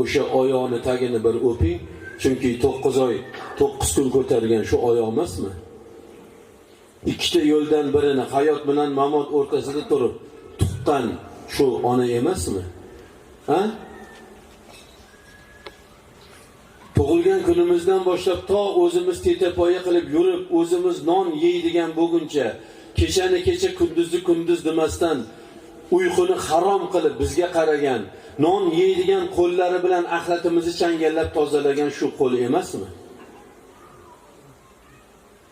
o'sha oyoqni tagini bir o'ping. Chunki to'qqiz oy to'qqiz kun ko'targan shu oyoq emasmi? İkkita yo'ldan birini hayot bilan mamot o'rtasida turib tuqqan shu ona emasmi? Ha? Tug'ilgan kunimizdan boshlab to o'zimiz tetapoya qilib yurib o'zimiz non yeydigan bo'lguncha kechani kecha kunduzni kunduz demasdan uyquni harom qilib bizga qaragan non yeydigan qo'llari bilan axlatimizni changallab tozalagan shu qo'l emasmi?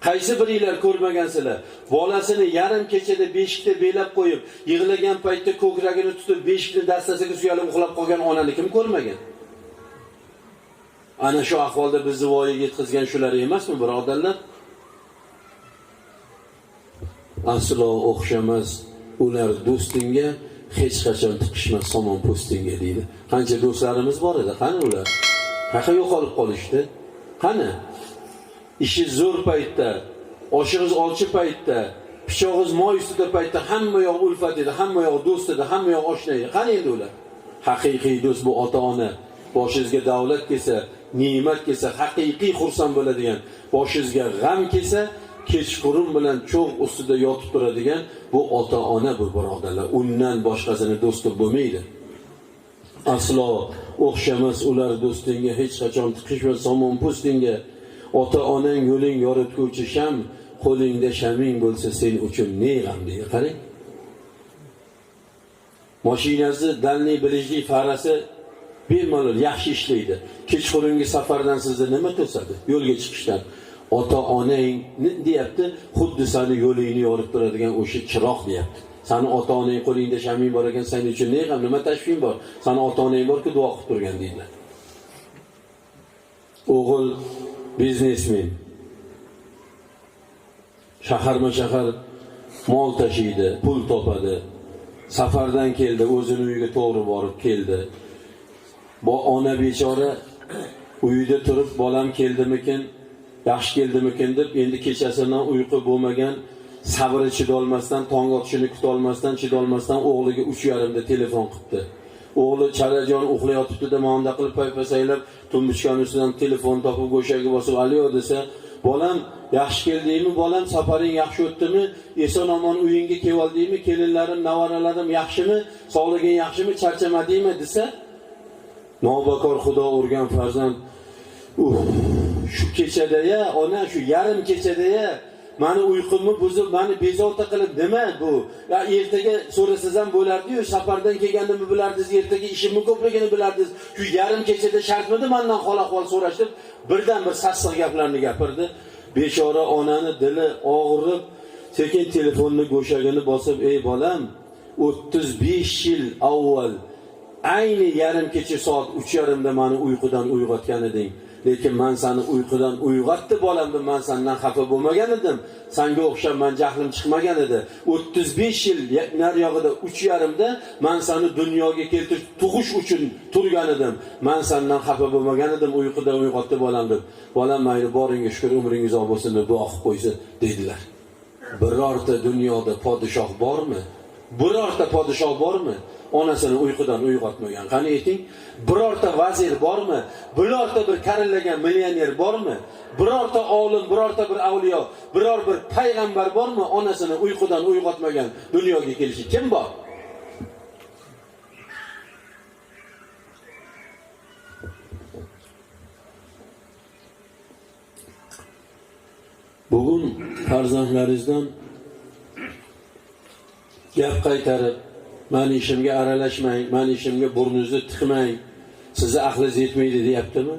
Qaysi biringlar ko'rmagansizlar? Bolasini yarim kechada beshikda belab qo'yib yig'lagan paytda ko'kragini tutib beshikni dastasiga suyalib uxlab qolgan onani kim ko'rmagan? Ana shu ahvolda bizni voyaga yetkazgan shular emasmi birodarlar? Aslo o'xshamas. Ular do'stingga hech qachon tiqishmas somon po'stingga deydi. Qancha do'stlarimiz bor edi? Qani ular? Qayerqa yo'qolib qolishdi? Qani? Ishi zo'r paytda oshig'iz olchi paytda pichog'iz moy ustida paytda hamma yoq ulfat edi hamma yoq do'st edi hamma yoq oshna edi qani endi ular? Haqiqiy do'st bu ota ona boshingizga davlat kelsa ne'mat kelsa haqiqiy xursand bo'ladigan boshingizga g'am kelsa kechqurun bilan cho'g' ustida yotib turadigan bu ota ona bu birodarlar. Undan boshqasini do'sti bo'lmaydi. Aslo o'xshamas ular do'stingga hech qachon tiqishma somon po'stingga ota onang yo'ling yoritguvchi sham qo'lingda shaming bo'lsa sen uchun ne g'am qarang. Moshinasi dalniy bilishlik farasi bemalol yaxshi ishlaydi. Kechqurungi safardan sizni nima to'sadi? Yo'lga chiqishdan. Ota onangni deyapti? Xuddi sani yo'lingni yorib turadigan o'sha chiroq deyapti. Sani ota onang qo'lingda shaming bor ekan sen uchun ne g'am nima tashving bor? Sani ota onang borku duo qilib turgan deydi. O'g'il biznesmen. Shaharma shahar mol tashiydi pul topadi. Safardan keldi o'zini uyiga to'g'ri borib keldi. Bu ona bechora uyida turib bolam keldimikin? Yaxshi keldimikin deb endi kechasidan uyqu bo'lmagan sabri chidolmasdan tong otishini kutolmasdan chidolmasdan o'g'liga uch yarimda telefon qilibdi o'g'li chalajon uxlayotibdida mana qilib paypasaylab tumbichkani ustidan telefon topib go'shagiga bosib alo desa bolam yaxshi keldingmi? Bolam safaring yaxshi o'tdimi? Eson omon uyingga kelyoldingmi kelinlarim nevaralarim yaxshimi? Sog'lig'ing yaxshimi? Charchamadingmi? desa nobakor xudo urgan farzand. Uh, shu kechada ya ona shu yarim kechada ya mani uyqumni buzib mani bezovta qilib nima bu? Ya ertaga so'rasangiz ham bo'lardiyu safardan kelganimni bilardingiz ertaga ishimni ko'pligini bilardingiz shu yarim kechada shartmidi mandan hol ahvol so'rash deb birdan bir sassiq gaplarni gapirdi. Bechora onani dili og'rib sekin telefonni go'shagini bosib ey bolam o'ttiz besh yil avval ayni yarim kecha soat uch yarimda mani uyqudan uyg'otgan eding lekin man seni uyqudan uyg'otdi bolamni deb man sendan xafa bo'lmagan edim. Sanga o'xshab man jahlim chiqmagan edi. O'ttiz besh yil naryog'ida uch yarimda man seni dunyoga keltirib tug'ish uchun turgan edim. Man sendan xafa bo'lmagan edim uyquda uyg'otdi bolam deb. Bolam mayli boringga shukur umringiz uzoq bo'lsin deb duo qilib qo'ysin dedilar. Birorta dunyoda podshoh bormi? Birorta podshoh bormi? Onasini uyqudan uyg'otmagan. Qani ayting? Birorta vazir bormi? Birorta bir karillagan millioner bormi? Birorta olim birorta bir avliyo biror bir payg'ambar bormi? Onasini uyqudan uyg'otmagan dunyoga kelishi kim bor? Bugun farzandlaringizdan gap qaytarib mani ishimga aralashmang mani ishimga burningizni tiqmang. Sizni aqlingiz yetmaydi deyaptimi?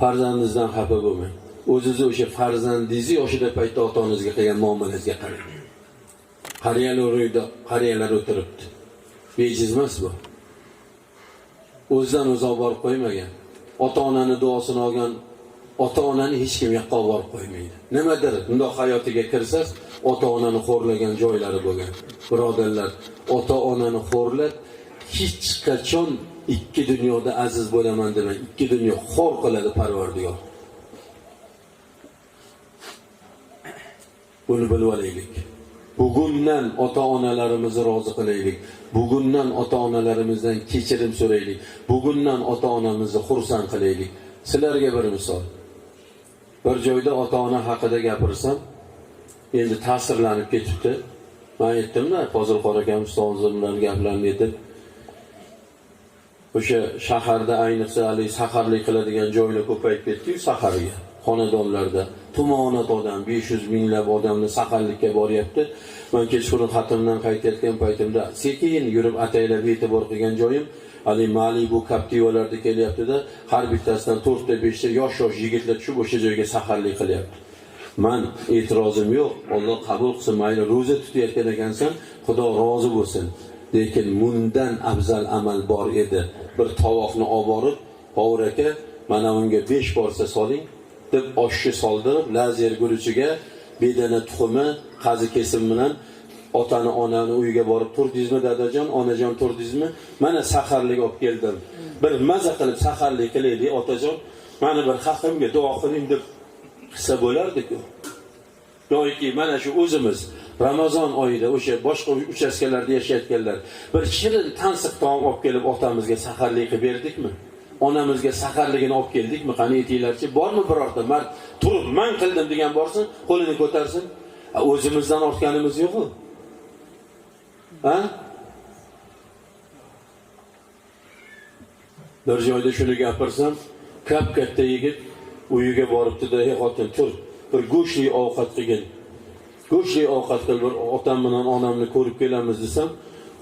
Farzandingizdan xafa bo'lmang. O'zizni o'sha farzandingizni yoshida paytda ota onangizga qilgan muomalangizga qarang. Qariyalar uyda qariyalar o'tiribdi. Bejiz emas bu. O'zidan o'zi olib borib qo'ymagan. Ota onani duosini olgan ota onani hech kim yoqqa olib borib qo'ymaydi. Nimadir bundoq hayotiga kirsangiz ota onani xo'rlagan joylari bo'lgan. Birodarlar ota onani xo'rlab hech qachon ikki dunyoda aziz bo'laman demang ikki dunyo xo'r qiladi parvardigor. Buni bilib olaylik. Bugundan ota onalarimizni rozi qilaylik. Bugundan ota onalarimizdan kechirim so'raylik. Bugundan ota onamizni xursand qilaylik. Sizlarga bir misol. Bir joyda ota ona haqida gapirsam endi ta'sirlanib ketibdi. Man aytdimda fozilxon akam ustozim bilan gaplarini aytib o'sha shaharda ayniqsa haligi saharlik qiladigan joylar ko'payib ketdiyu saharga xonadonlarda. Tumonat odam besh yuz minglab odamni saharlikka boryapti. Man kechqurun xatimdan qaytayotgan paytimda sekin yurib ataylab e'tibor qilgan joyim haligi malibu captivalarda kelyaptida har bittasidan to'rtta beshta yosh yosh yigitlar tushib o'sha joyga saharlik qilyapti. Man e'tirozim yo'q olloh qabul qilsin mayli ro'za tutayotgan ekansan xudo rozi bo'lsin. Lekin bundan afzal amal bor edi. Bir tovoqni olib borib hovur aka mana unga besh borsa soling. Deb oshni soldirib lazer guruchiga bedana tuxumi qazi kesim bilan otani onani uyiga borib turdingizmi dadajon? Onajon turdingizmi? Mana saharlik olib keldim. Bir maza qilib saharlik qilaylik otajon. Mani bir haqimga duo qiling deb qilsa bo'lardiku. Yoki mana shu o'zimiz ramazon oyida o'sha boshqa uchastkalarda yashayotganlar. Bir shirin tansiq taom olib kelib otamizga saharlik qilib berdikmi? Onamizga saharligini olib keldikmi? Qani aytinglarchi bormi birorta mard? Turib man qildim degan borsin qo'lini ko'tarsin. O'zimizdan ortganimiz yo'qu ha? Bir joyda shuni gapirsam kap katta yigit uyiga boribdida ey xotin tur bir go'shtli ovqat qilgin. Go'shtli ovqat qil bir otam bilan onamni ko'rib kelamiz desam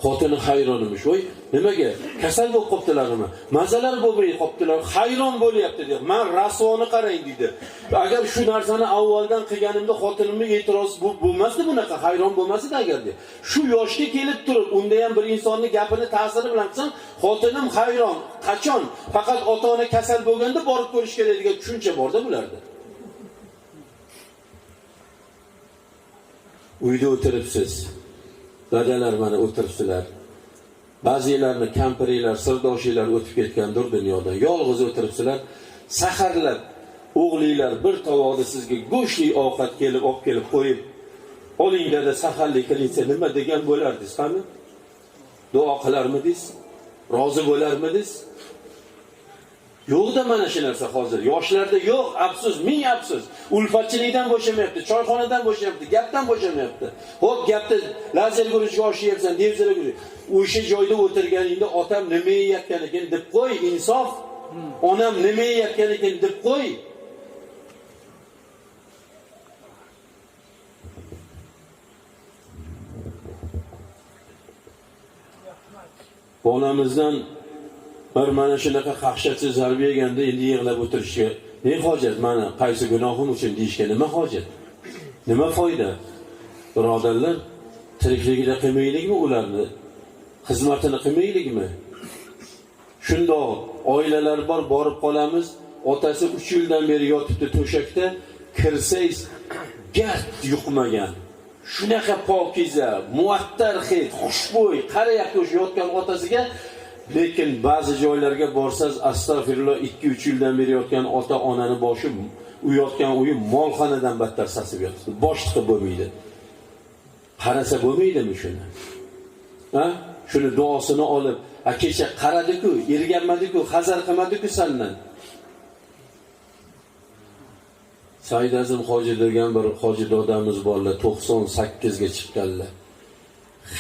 xotini hayron emish voy nimaga? Kasal bo'lib qolibdilarmi mazalar bo'lmay qolibdilar hayron bo'lyapti deydi man rasvoni qarang deydi agar shu narsani avvaldan qilganimda xotinimni e'tirozi bu- bo'lmasdi bunaqa. Hayron bo'lmasdi agar deydi shu yoshga kelib turib unda ham bir insonni gapini ta'siri bilan qilsam xotinim hayron. Qachon? Faqat ota ona kasal bo'lganda borib ko'rish kerak degan tushuncha borda bularda. Uyda o'tiribsiz. Dadalar mana o'tiribsizlar ba'zilarni kampiringlar sirdoshinglar o'tib ketgandir dunyodan yolg'iz o'tiribsizlar saharlab o'g'linglar bir tovoqni sizga go'shtli ovqat kelib olib kelib qo'yib oling dada saharlik qiling nima degan bo'lardingiz qani? Duo qilarmidingiz? Rozi bo'larmidingiz? Yo'qda mana shu narsa hozir. Yoshlarda yo'q afsus ming afsus. Ulfatchilikdan bo'shamayapti choyxonadan bo'shamayapti gapdan bo'shamayapti. Ho'p gapda lazer guruchga oshyapsan devzara guruch. O'sha joyda o'tirganingda otam nima yeyayotgan ekan deb qo'y insof. Onam nima yeyayotgan ekan deb qo'y. Bolamizdan bir mana shunaqa qaqshatchi zarba yeganda endi yig'lab o'tirishga ne hojat? Mana qaysi gunohim uchun deyishga nima hojat? Nima foyda? Birodarlar tirikligida qilmaylikmi ularni? Xizmatini qilmaylikmi? Shundoq oilalar bor borib qolamiz otasi uch yildan beri yotibdi to'shakda kirsangiz gard yuqmagan. Shunaqa pokiza muattar hid xushbo'y qarayapti o'sha yotgan otasiga lekin ba'zi joylarga borsangiz astag'firulloh ikki uch yildan beri yotgan ota onani boshi u yotgan uyi molxonadan battar sasib yotibdi. Boshliqi bo'lmaydi. Qarasa bo'lmaydimi shuni? Ha? Shuni duosini olib a kecha qaradiku erganmadiku hazar qilmadiku sandan. Said azim hoji degan bir hoji dodamiz borlar to'qson sakkizga chiqqanlar.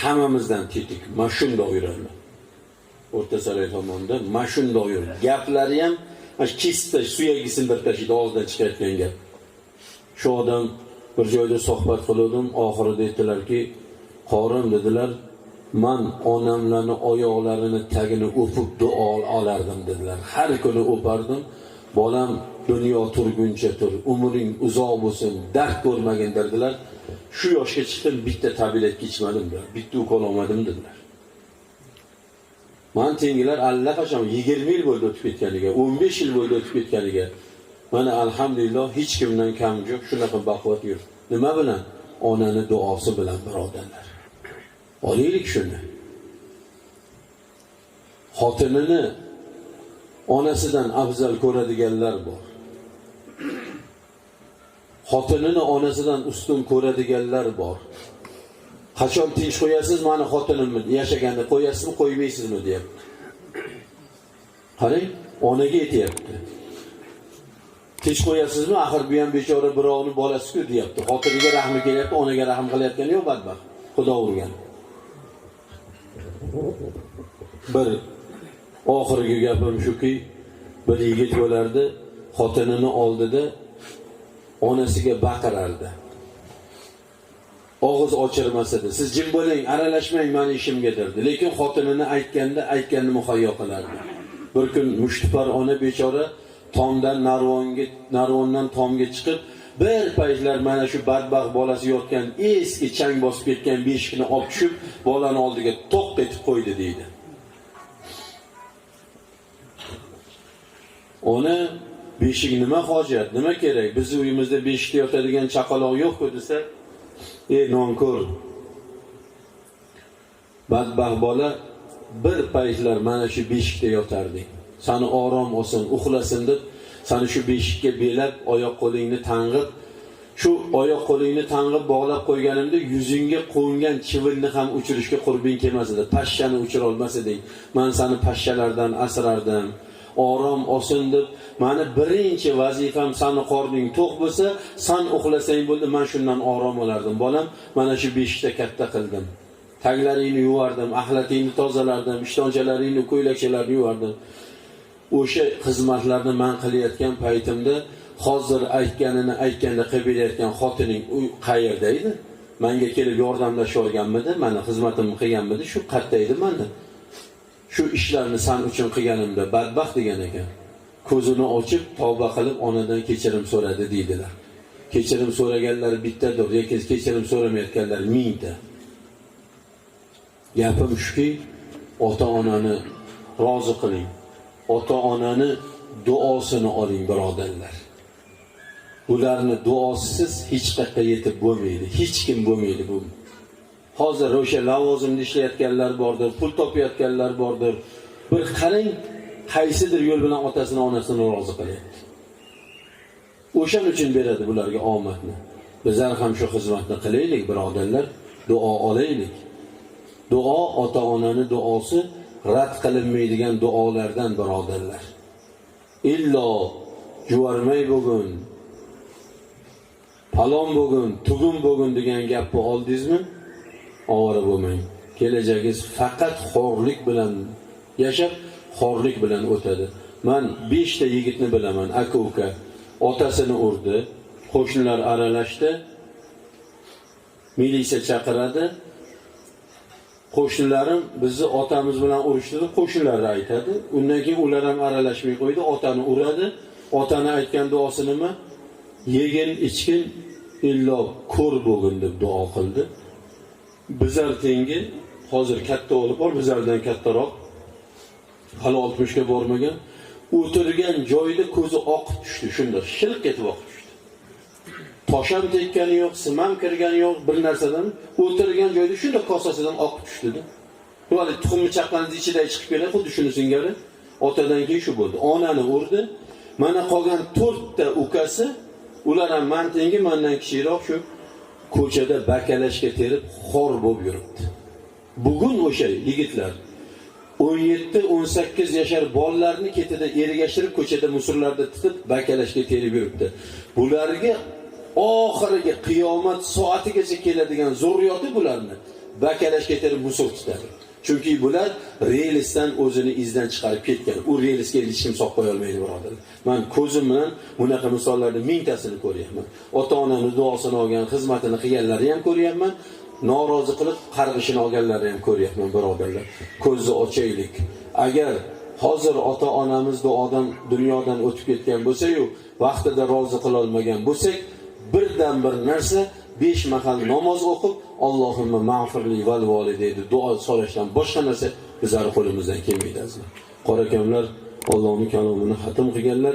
Hammamizdan tetik mana shundoq yuradilar o'rta saroy tomonda mana shundoq yuradi gaplari ham mana shu kesib tashlab suyagini sindirib tashlaydi og'zidan chiqayotgan gap. Shu odam bir joyda suhbat qiluvdim oxirida aytdilarki qorim dedilar. Man onamlarni oyoqlarini tagini o'pib duo olardim dedilar. Har kuni o'pardim bolam dunyo turguncha tur umring uzoq bo'lsin dard ko'rmagin dedilar shu yoshga chiqdim bitta tabletga ichmadim dedilar bitta ukol olmadim dedilar man tengilar allaqachon yigirma yil bo'ldi o'tib ketganiga o'n besh yil bo'ldi o'tib ketganiga mana alhamdulillah hech kimdan kam yo'q shunaqa baquvvat yur nima bilan? Onani duosi bilan birodarlar. Olaylik shuni xotinini onasidan afzal ko'radiganlar bor. Xotinini onasidan ustun ko'radiganlar bor qachon tinch qo'yasiz mani xotinimni yashaganda qo'yasizmi qo'ymaysizmi? Deyapti qarang onaga aytyapti. Tinch qo'yasizmi axir bu ham bechora birovni bolasiku deyapti xotiniga rahmi kelyapti onaga rahm qilayotgani yo'q badbaxt. Xudo urgan bir oxirgi gapim shuki bir yigit bo'lardi xotinini oldida onasiga baqirardi og'iz ochirmas edi siz jim bo'ling aralashmang mani ishimga derdi. Lekin xotinini aytganda aytganini muhayyo qilardi. Bir kun mushtipar ona bechora tomdan narvonga narvondan tomga chiqib bir paytlar mana shu badbaxt bolasi yotgan eski chang bosib ketgan beshikni olib tushib bolani oldiga to'q etib qo'ydi deydi. Ona beshik nima hojat nima kerak? Bizni uyimizda beshikda yotadigan chaqaloq yo'qku desa ey nonko'r. Badbaxt bola bir paytlar mana shu beshikda yotarding sani orom olsin uxlasin deb sani shu beshikka belab oyoq qo'lingni tang'ib shu oyoq qo'lingni tang'ib bog'lab qo'yganimda yuzingga qo'ngan chivinni ham uchirishga qurbing kelmas edi. Pashshani uchirolmas eding. Man sani pashshalardan asrardim. Orom olsin deb mani birinchi vazifam sani qorning to'q bo'lsa san uxlasang bo'ldi man shundan orom olardim. Bolam mana shu beshikda katta qildim. Taglaringni yuvardim axlatingni tozalardim ishtonchalaringni ko'ylakchalarini yuvardim. O'sha xizmatlarni man qilayotgan paytimda hozir aytganini aytganda qilib berayotgan xotining u qayerda edi? Manga kelib yordamlashib olganmidi? Mani xizmatimni qilganmidi? Shu qayerda edi mani shu ishlarni san uchun qilganimda badbaxt degan ekan. Ko'zini ochib tavba qilib onadan kechirim so'radi deydilar. Kechirim so'raganlar bittadir lekin kechirim so'ramayotganlar mingta. Gapim shuki ota onani rozi qiling. Ota onani duosini oling birodarlar. Ularni duosisiz hech qayerga yetib bo'lmaydi. Hech kim bo'lmaydi bu hozir o'sha lavozimda ishlayotganlar bordir pul topayotganlar bordir. Bir qarang qaysidir yo'l bilan otasini onasini rozi qilyapti. O'shaning uchun beradi bularga omadni. Bizlar ham shu xizmatni qilaylik birodarlar. Duo olaylik. Duo ota onani duosi rad qilinmaydigan duolardan birodarlar. Illo juvarmay bugun palon bugun tugun bugun degan gapni oldingizmi? Ovora bo'lmang. Kelajagingiz faqat xorlik bilan yashab xorlik bilan o'tadi. Man beshta yigitni bilaman aka uka otasini urdi. Qo'shnilar aralashdi. Militsiya chaqiradi. Qo'shnilarim bizni otamiz bilan urushdi deb qo'shnilarni aytadi. Undan keyin ular ham aralashmay qo'ydi. Otani uradi. Otani aytgan duosi nima? Yegin ichgin illo ko'r bo'lgin deb duo qildi bizar tengi hozir katta o'g'li bor bizardan kattaroq hali oltmishga bormagan o'tirgan joyida ko'zi oqib tushdi shunda shilq etib oqib tushdi. Tosh ham tekkani yo'q sim ham kirgani yo'q bir narsadan. O'tirgan joyda shunda kosasidan oqib tushdida bu hali tuxumni chaqqanni ichidan chiqib keladi xuddi shuni singari. Otadan keyin shu bo'ldi. Onani urdi. Mana qolgan to'rtta ukasi ular ham man tengi mandan kichikroq shu ko'chada bakalashga terib xor bo'lib yuribdi bugun o'sha yigitlar 17-18 yashar bolalarni ketida ergashtirib ko'chada musorlarda titib bakalashga terib yuribdi bularga oxirgi qiyomat soatigacha keladigan zurriyoti bularni bakalashga terib musor tutadi chunki bular relsdan o'zini izdan chiqarib ketgan. U relsga hech kim solib qo'ya olmaydi birodarlar man ko'zim bilan bunaqa misollarni mingtasini ko'ryapman. Ota onani duosini olgan xizmatini qilganlarni ham ko'ryapman. Norozi qilib qarg'ishini olganlarni ham ko'ryapman birodarlar. Ko'zni ochaylik. Agar hozir ota onamiz duodan dunyodan o'tib ketgan bo'lsayu vaqtida rozi qilolmagan bo'lsak birdan bir narsa besh mahal namoz o'qib Allohimma ma'firli val volidayni duo so'rashdan boshqa narsa bizlar qo'limizdan kelmaydi azizlar. Qora akamlar Allohning kalomini xatm qilganlar,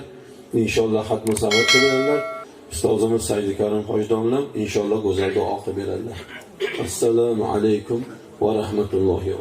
inshaalloh xatmi savob qilganlar. Ustozimiz Said Karim Hojdonlar inshaalloh go'zal duo qilib beradilar. Assalomu alaykum va rahmatullohi